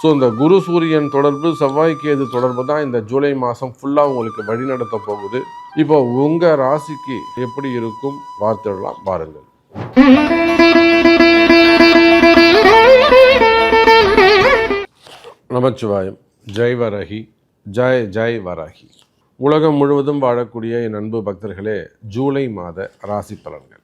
So இந்த குரு சூரியன் தொடர்பு செவ்வாய்க்கேது தொடர்பு தான் இந்த ஜூலை மாதம் ஃபுல்லாக உங்களுக்கு வழிநடத்த போகுது. இப்போ உங்கள் ராசிக்கு எப்படி இருக்கும்? பார்த்துடலாம் பாருங்கள். நமச்சிவாயம். ஜெய் வரஹி ஜெய் ஜெய் வராகி. உலகம் முழுவதும் வாழக்கூடிய என் அன்பு பக்தர்களே ஜூலை மாத ராசி பலன்கள்.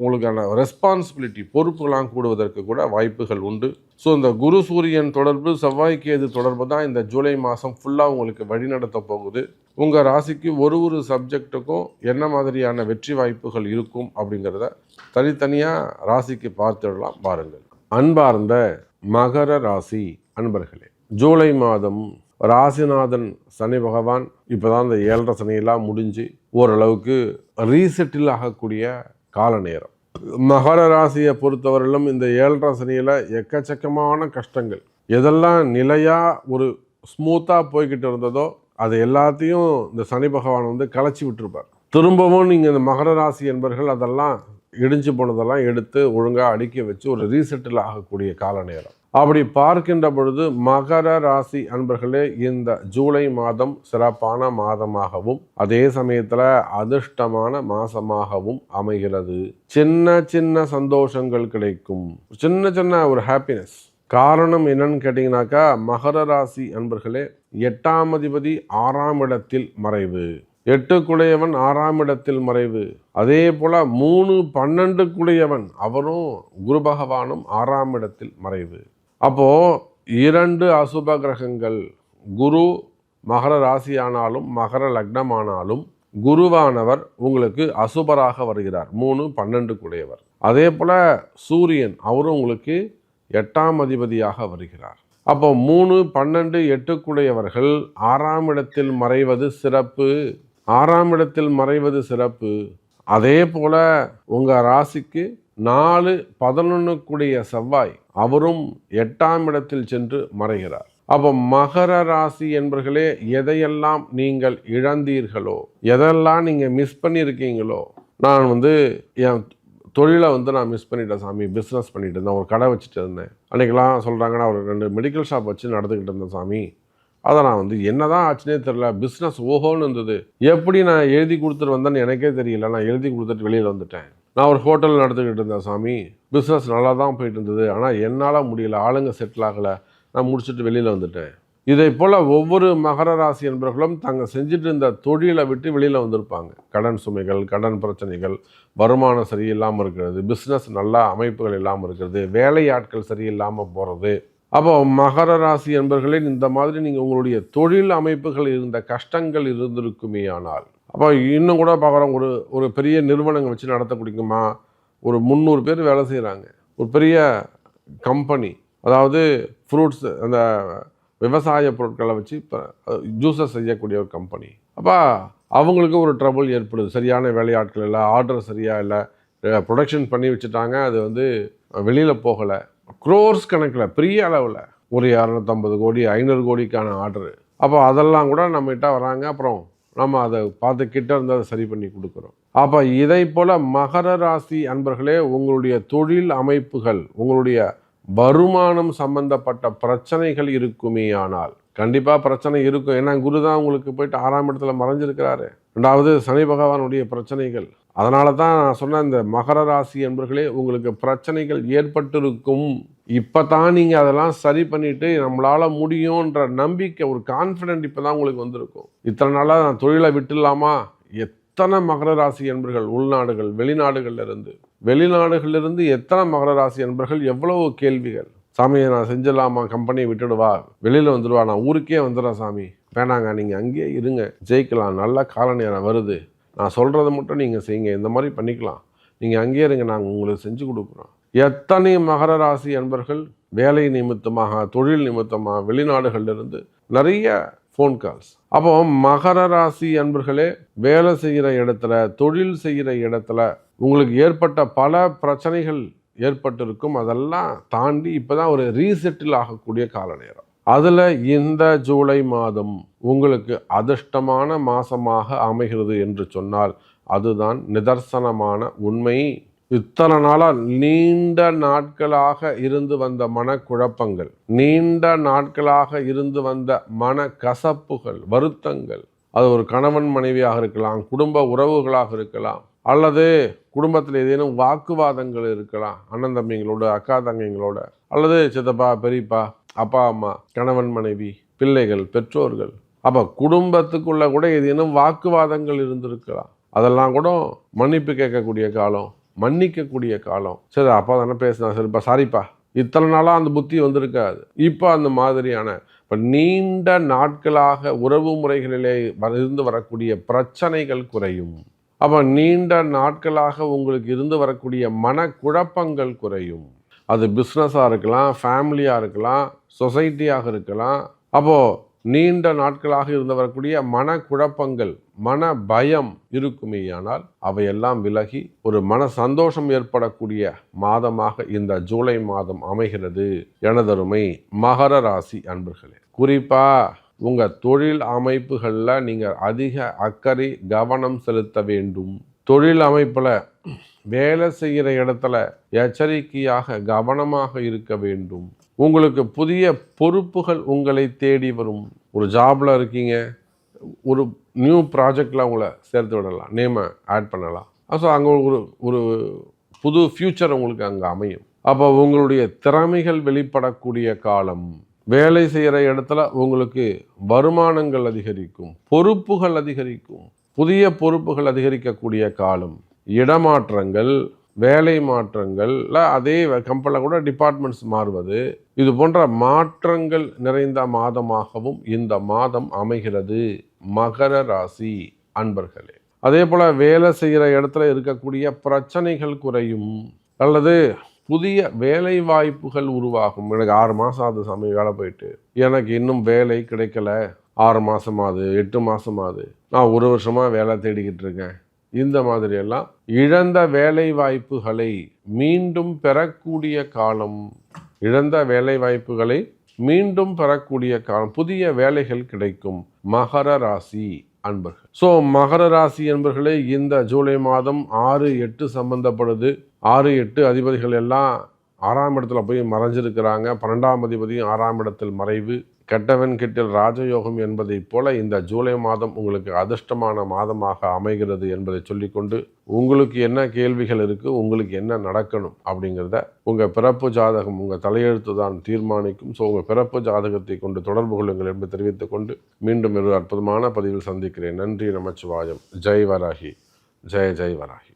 உங்களுக்கான ரெஸ்பான்சிபிலிட்டி பொறுப்புகளாக கூடுவதற்கு கூட வாய்ப்புகள் உண்டு. ஸோ இந்த குரு சூரியன் தொடர்பு செவ்வாய்க்கேது தொடர்பு தான் இந்த ஜூலை மாதம் ஃபுல்லாக உங்களுக்கு வழிநடத்த போகுது. உங்கள் ராசிக்கு ஒரு ஒரு சப்ஜெக்ட்டுக்கும் என்ன மாதிரியான வெற்றி வாய்ப்புகள் இருக்கும் அப்படிங்கிறத தனித்தனியாக ராசிக்கு பார்த்துடலாம் பாருங்கள். அன்பார்ந்த மகர ராசி அன்பர்களே ஜூலை மாதம் ராசிநாதன் சனி பகவான் இப்போ தான் இந்த ஏழரை சனியெல்லாம் முடிஞ்சு ஓரளவுக்கு ரீசெட்டில் ஆகக்கூடிய கால நேரம். மகர ராசியை பொறுத்தவரையிலும் இந்த ஏழரை சனியில் எக்கச்சக்கமான கஷ்டங்கள். எதெல்லாம் நிலையாக ஒரு ஸ்மூத்தாக போய்கிட்டு இருந்ததோ அது எல்லாத்தையும் இந்த சனி பகவான் வந்து கலைச்சி விட்டுருப்பார். திரும்பவும் நீங்கள் இந்த மகர ராசி என்பர்கள் அதெல்லாம் இடிஞ்சு போனதெல்லாம் எடுத்து ஒழுங்காக அடுக்கி வச்சு ஒரு ரீசெட்டில் ஆகக்கூடிய கால நேரம். அப்படி பார்க்கின்ற பொழுது மகர ராசி அன்பர்களே இந்த ஜூலை மாதம் சிறப்பான மாதமாகவும் அதே சமயத்தில் அதிர்ஷ்டமான மாதமாகவும் அமைகிறது. சின்ன சின்ன சந்தோஷங்கள் கிடைக்கும். சின்ன சின்ன ஒரு ஹாப்பினஸ் காரணம் என்னன்னு கேட்டிங்கனாக்கா மகர ராசி அன்பர்களே எட்டாம் அதிபதி ஆறாம் இடத்தில் மறைவு. எட்டுக்குடையவன் ஆறாம் இடத்தில் மறைவு. அதே போல மூணு பன்னெண்டுக்குடையவன் அவரும் குரு பகவானும் ஆறாம் இடத்தில் மறைவு. அப்போது இரண்டு அசுப கிரகங்கள் குரு மகர ராசியானாலும் மகர லக்னமானாலும் குருவானவர் உங்களுக்கு அசுபராக வருகிறார். மூணு பன்னெண்டு கூடையவர் அதே போல் சூரியன் அவரும் உங்களுக்கு எட்டாம் அதிபதியாக வருகிறார். அப்போ மூணு பன்னெண்டு எட்டுக்குடையவர்கள் ஆறாம் இடத்தில் மறைவது சிறப்பு. ஆறாம் இடத்தில் மறைவது சிறப்பு. அதே போல் உங்கள் ராசிக்கு நாலு பதினொன்னுக்குடைய செவ்வாய் அவரும் எட்டாம் இடத்தில் சென்று மறைகிறார். அப்போ மகர ராசி என்பர்களே எதையெல்லாம் நீங்கள் இழந்தீர்களோ எதெல்லாம் நீங்கள் மிஸ் பண்ணியிருக்கீங்களோ நான் வந்து என் தொழிலை வந்து நான் மிஸ் பண்ணிட்டேன் சாமி பிஸ்னஸ் பண்ணிட்டு இருந்தேன் ஒரு கடை வச்சுட்டு இருந்தேன். அன்றைக்கெல்லாம் சொல்கிறாங்க நான் ஒரு ரெண்டு மெடிக்கல் ஷாப் வச்சு நடந்துக்கிட்டு இருந்தேன் சாமி. அதை நான் வந்து என்ன தான் ஆச்சுனே தெரில பிஸ்னஸ் ஓஹோன்னு இருந்தது. எப்படி நான் எழுதி கொடுத்துட்டு வந்தேன்னு எனக்கே தெரியல நான் எழுதி கொடுத்துட்டு வெளியில் வந்துட்டேன். நான் ஒரு ஹோட்டல் நடந்துக்கிட்டு இருந்தேன் சாமி. பிஸ்னஸ் நல்லா தான் போயிட்டு இருந்தது ஆனால் என்னால் முடியல. ஆளுங்க செட்டில் ஆகலை. நான் முடிச்சுட்டு வெளியில் வந்துட்டேன். இதை போல் ஒவ்வொரு மகர ராசி என்பவர்களும் தாங்கள் செஞ்சுட்டு இருந்த தொழிலை விட்டு வெளியில் வந்திருப்பாங்க. கடன் சுமைகள் கடன் பிரச்சனைகள் வருமானம் சரியில்லாமல் இருக்கிறது பிஸ்னஸ் நல்லா அமைப்புகள் இல்லாமல் இருக்கிறது வேலை ஆட்கள் சரியில்லாமல் போகிறது அப்போ மகர ராசி என்பர்களே இந்த மாதிரி நீங்கள் உங்களுடைய தொழில் அமைப்புகள் இருந்த கஷ்டங்கள் இருந்திருக்குமே ஆனால் அப்போ இன்னும் கூட பார்க்குறோம் ஒரு ஒரு பெரிய நிறுவனங்கள் வச்சு நடத்தக்கூடியமா ஒரு முந்நூறு பேர் வேலை செய்கிறாங்க ஒரு பெரிய கம்பெனி அதாவது ஃப்ரூட்ஸ் அந்த விவசாய பொருட்களை வச்சு இப்போ ஜூஸஸ் செய்யக்கூடிய ஒரு கம்பெனி அப்போ அவங்களுக்கு ஒரு ட்ரபுள் ஏற்படுது. சரியான வேலையாட்கள் இல்லை ஆர்டர் சரியாக இல்லை ப்ரொடக்ஷன் பண்ணி வச்சுட்டாங்க அது வந்து வெளியில் போகலை. க்ரோர்ஸ் கணக்கில் பெரிய அளவில். ஒரு இரநூத்தம்பது கோடி ஐநூறு கோடிக்கான ஆர்டரு அப்போ அதெல்லாம் கூட நம்மகிட்ட வராங்க. அப்புறம் நம்ம அதை பார்த்து கிட்ட இருந்து அதை சரி பண்ணி கொடுக்குறோம். அப்போ இதை போல் மகர ராசி அன்பர்களே உங்களுடைய தொழில் அமைப்புகள் உங்களுடைய வருமானம் சம்பந்தப்பட்ட பிரச்சனைகள் இருக்குமே ஆனால் கண்டிப்பாக பிரச்சனை இருக்கும். ஏன்னா குரு தான் உங்களுக்கு போயிட்டு ஆறாம் இடத்துல மறைஞ்சிருக்கிறாரு. ரெண்டாவது சனி பகவானுடைய பிரச்சனைகள். அதனால தான் நான் சொன்ன இந்த மகர ராசி என்பர்களே உங்களுக்கு பிரச்சனைகள் ஏற்பட்டிருக்கும். இப்போ தான் நீங்கள் அதெல்லாம் சரி பண்ணிவிட்டு நம்மளால் முடியுன்ற நம்பிக்கை ஒரு கான்ஃபிடென்ட் இப்போ தான் உங்களுக்கு வந்திருக்கும். இத்தனை நாளாக நான் தொழிலை விட்டுலாமா? எத்தனை மகர ராசி என்பர்கள் உள்நாடுகள் வெளிநாடுகள்ல வெளிநாடுகளிலிருந்து எத்தனை மகர ராசி என்பர்கள்? எவ்வளவு கேள்விகள். சாமியை நான் செஞ்சிடலாமா? கம்பெனியை விட்டுடுவா? வெளியில் வந்துடுவா? நான் ஊருக்கே வந்துடுறேன் சாமி. வேணாங்க நீங்கள் அங்கேயே இருங்க. ஜெயிக்கலாம். நல்ல கால நேரம் வருது. நான் சொல்கிறத மட்டும் நீங்கள் செய்யுங்க. இந்த மாதிரி பண்ணிக்கலாம். நீங்கள் அங்கேயே இருங்க. நாங்கள் உங்களுக்கு செஞ்சு கொடுக்குறோம். எத்தனை மகர ராசி அன்பர்கள் வேலை நிமித்தமாக தொழில் நிமித்தமாக வெளிநாடுகளிலிருந்து நிறைய ஃபோன் கால்ஸ் அப்போ மகர ராசி அன்பர்களே வேலை செய்கிற இடத்துல தொழில் செய்கிற இடத்துல உங்களுக்கு ஏற்பட்ட பல பிரச்சனைகள் ஏற்பட்டிருக்கும். அதெல்லாம் தாண்டி இப்போ தான் ஒரு ரீசெட்டில் ஆகக்கூடிய கால நேரம் அதில் இந்த ஜூலை மாதம் உங்களுக்கு அதிர்ஷ்டமான மாதமாக அமைகிறது என்று சொன்னால் அதுதான் நிதர்சனமான உண்மை. இத்தனை நாளாக நீண்ட நாட்களாக இருந்து வந்த மனக்குழப்பங்கள் நீண்ட நாட்களாக இருந்து வந்த மன கசப்புகள் வருத்தங்கள். அது ஒரு கணவன் மனைவியாக இருக்கலாம் குடும்ப உறவுகளாக இருக்கலாம் அல்லது குடும்பத்தில் ஏதேனும் வாக்குவாதங்கள் இருக்கலாம் அண்ணன் தம்பிங்களோட அக்கா தங்கைங்களோட அல்லது சித்தப்பா பெரியப்பா அப்பா அம்மா கணவன் மனைவி பிள்ளைகள் பெற்றோர்கள். அப்போ குடும்பத்துக்குள்ள கூட ஏதேனும் வாக்குவாதங்கள் இருந்திருக்கலாம். அதெல்லாம் கூட மன்னிப்பு கேட்கக்கூடிய காலம். மன்னிக்கக்கூடிய காலம். சரி அப்பா தானே பேசினா சரிப்பா சாரிப்பா இத்தனை நாளாக அந்த புத்தி வந்திருக்காது. இப்போ அந்த மாதிரியான இப்போ நீண்ட நாட்களாக உறவு முறைகளிலே வ- இருந்து வரக்கூடிய பிரச்சனைகள் குறையும். அப்போ நீண்ட நாட்களாக உங்களுக்கு இருந்து வரக்கூடிய மனக்குழப்பங்கள் குறையும். அது பிஸ்னஸாக இருக்கலாம் ஃபேமிலியாக இருக்கலாம் சொசைட்டியாக இருக்கலாம். அப்போது நீண்ட நாட்களாக இருந்து வரக்கூடிய மன குழப்பங்கள் மன பயம் இருக்குமேயானால் அவையெல்லாம் விலகி ஒரு மன சந்தோஷம் ஏற்படக்கூடிய மாதமாக இந்த ஜூலை மாதம் அமைகிறது எனதருமை மகர ராசி அன்பர்களே. குறிப்பா உங்க தொழில் அமைப்புகளில் நீங்கள் அதிக அக்கறை கவனம் செலுத்த வேண்டும். தொழில் அமைப்பில் வேலை செய்கிற இடத்துல எச்சரிக்கையாக கவனமாக இருக்க வேண்டும். உங்களுக்கு புதிய பொறுப்புகள் உங்களை தேடி வரும். ஒரு ஜாப்ல இருக்கீங்க ஒரு நியூ ப்ராஜெக்டில் உங்களை சேர்த்து விடலாம் நேமை ஆட் பண்ணலாம். ஸோ அங்கே ஒரு ஒரு புது ஃப்யூச்சர் உங்களுக்கு அங்கே அமையும். அப்போ உங்களுடைய திறமைகள் வெளிப்படக்கூடிய காலம் வேலை செய்கிற இடத்துல உங்களுக்கு வருமானங்கள் அதிகரிக்கும் பொறுப்புகள் அதிகரிக்கும் புதிய பொறுப்புகள் அதிகரிக்கக்கூடிய காலம் இடமாற்றங்கள் வேலை மாற்றங்களில் அதே கம்பெனியில் கூட டிபார்ட்மெண்ட்ஸ் மாறுவது. இது போன்ற மாற்றங்கள் நிறைந்த மாதமாகவும் இந்த மாதம் அமைகிறது. மகர ராசி அன்பர்களே. அதே போல் வேலை செய்கிற இடத்துல இருக்கக்கூடிய பிரச்சனைகள் குறையும். அல்லது புதிய வேலை வாய்ப்புகள் உருவாகும். எனக்கு ஆறு மாதம் ஆகுது சமயம் வேலை போயிட்டு. எனக்கு இன்னும் வேலை கிடைக்கல. ஆறு மாதமாகுது எட்டு மாதமாகுது நான் ஒரு வருஷமாக வேலை தேடிக்கிட்டு இருக்கேன். இந்த மாதிரியெல்லாம் இழந்த வேலை வாய்ப்புகளை மீண்டும் பெறக்கூடிய காலம் இழந்த வேலை வாய்ப்புகளை மீண்டும் பெறக்கூடிய காலம் புதிய வேலைகள் கிடைக்கும். மகர ராசி அன்பர்கள். ஸோ மகர ராசி என்பர்களே இந்த ஜூலை மாதம் ஆறு எட்டு சம்பந்தப்படுது. ஆறு எட்டு அதிபதிகள் எல்லாம் ஆறாம் இடத்துல போய் மறைஞ்சிருக்கிறாங்க. பன்னெண்டாம் அதிபதியும் ஆறாம் இடத்தில் மறைவு. கெட்டவன் கெட்டில் ராஜயோகம் என்பதைப் போல இந்த ஜூலை மாதம் உங்களுக்கு அதிர்ஷ்டமான மாதமாக அமைகிறது என்பதை சொல்லிக்கொண்டு உங்களுக்கு என்ன கேள்விகள் இருக்குது உங்களுக்கு என்ன நடக்கணும் அப்படிங்கிறத உங்கள் பிறப்பு ஜாதகம் உங்கள் தலையெழுத்து தான் தீர்மானிக்கும். ஸோ உங்கள் பிறப்பு ஜாதகத்தை கொண்டு தொடர்பு கொள்ளுங்கள் என்று தெரிவித்துக் கொண்டு மீண்டும் ஒரு அற்புதமான பதிவில் சந்திக்கிறேன். நன்றி நமச்சிவாயம். ஜெய் வராகி. ஜெய ஜெய் வராகி.